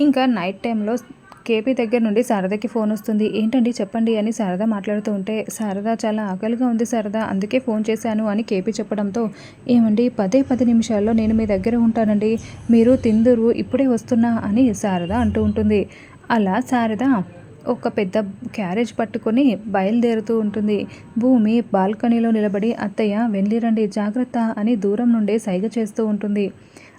ఇంకా నైట్ టైంలో కేపీ దగ్గర నుండి శారదకి ఫోన్ వస్తుంది. ఏంటండి చెప్పండి అని శారద మాట్లాడుతూ ఉంటే శారద చాలా ఆకలిగా ఉంది శారద అందుకే ఫోన్ చేశాను అని కేపీ చెప్పడంతో ఏమండి పదే పది నిమిషాల్లో నేను మీ దగ్గర ఉంటానండి. మీరు తిందురు ఇప్పుడే వస్తున్నా అని శారద అంటూ ఉంటుంది. అలా శారద ఒక పెద్ద క్యారేజ్ పట్టుకొని బయలుదేరుతూ ఉంటుంది. భూమి బాల్కనీలో నిలబడి అత్తయ్య వెళ్ళిరండి జాగ్రత్త అని దూరం నుండే సైగ చేస్తూ ఉంటుంది.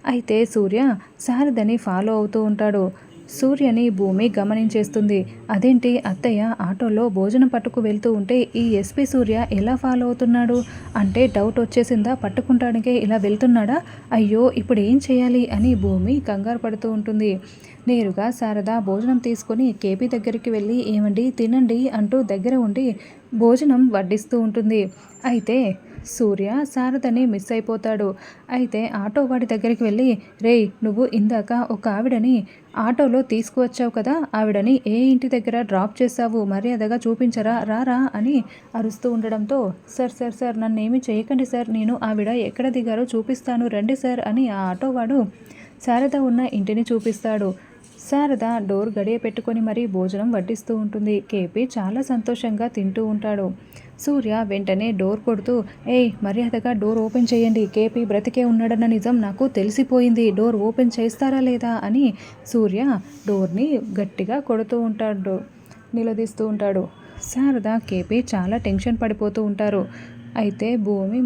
అయితే సూర్య శారదని ఫాలో అవుతూ ఉంటాడు. సూర్యని భూమి గమనించేస్తుంది. అదేంటి? అత్తయ్య ఆటోలో భోజనం పట్టుకు వెళ్తూ ఉంటే ఈ ఎస్పీ సూర్య ఎలా ఫాలో అవుతున్నాడు? అంటే డౌట్ వచ్చేసిందా? పట్టుకుంటానికే ఇలా వెళ్తున్నాడా? అయ్యో ఇప్పుడు ఏం చేయాలి? అని భూమి కంగారు పడుతూ ఉంటుంది. నేరుగా శారద భోజనం తీసుకొని కేపీ దగ్గరికి వెళ్ళి ఏమండి తినండి అంటూ దగ్గర ఉండి భోజనం వడ్డిస్తూ ఉంటుంది. అయితే సూర్య శారదని మిస్ అయిపోతాడు. అయితే ఆటో వాడి దగ్గరికి వెళ్ళి రేయ్ నువ్వు ఇందాక ఒక ఆవిడని ఆటోలో తీసుకువచ్చావు కదా ఆవిడని ఏ ఇంటి దగ్గర డ్రాప్ చేసావు మర్యాదగా చూపించరా? రారా? అని అరుస్తూ ఉండడంతో సార్ సార్ సార్ నన్ను ఏమి చేయకండి సార్ నేను ఆవిడ ఎక్కడ దిగారో చూపిస్తాను రండి సార్ అని ఆ ఆటోవాడు శారద ఉన్న ఇంటిని చూపిస్తాడు. శారద డోర్ గడియ పెట్టుకొని మరీ భోజనం వడ్డిస్తూ ఉంటుంది. కేపీ చాలా సంతోషంగా తింటూ ఉంటాడు. సూర్య వెంటనే డోర్ కొడుతూ ఏయ్ మర్యాదగా డోర్ ఓపెన్ చేయండి. కేపీ బ్రతికే ఉన్నాడన్న నిజం నాకు తెలిసిపోయింది. డోర్ ఓపెన్ చేస్తారా లేదా? అని సూర్య డోర్ని గట్టిగా కొడుతూ ఉంటాడు నిలదీస్తూ ఉంటాడు. శారద కేపీ చాలా టెన్షన్ పడిపోతూ ఉంటారు. అయితే భూమి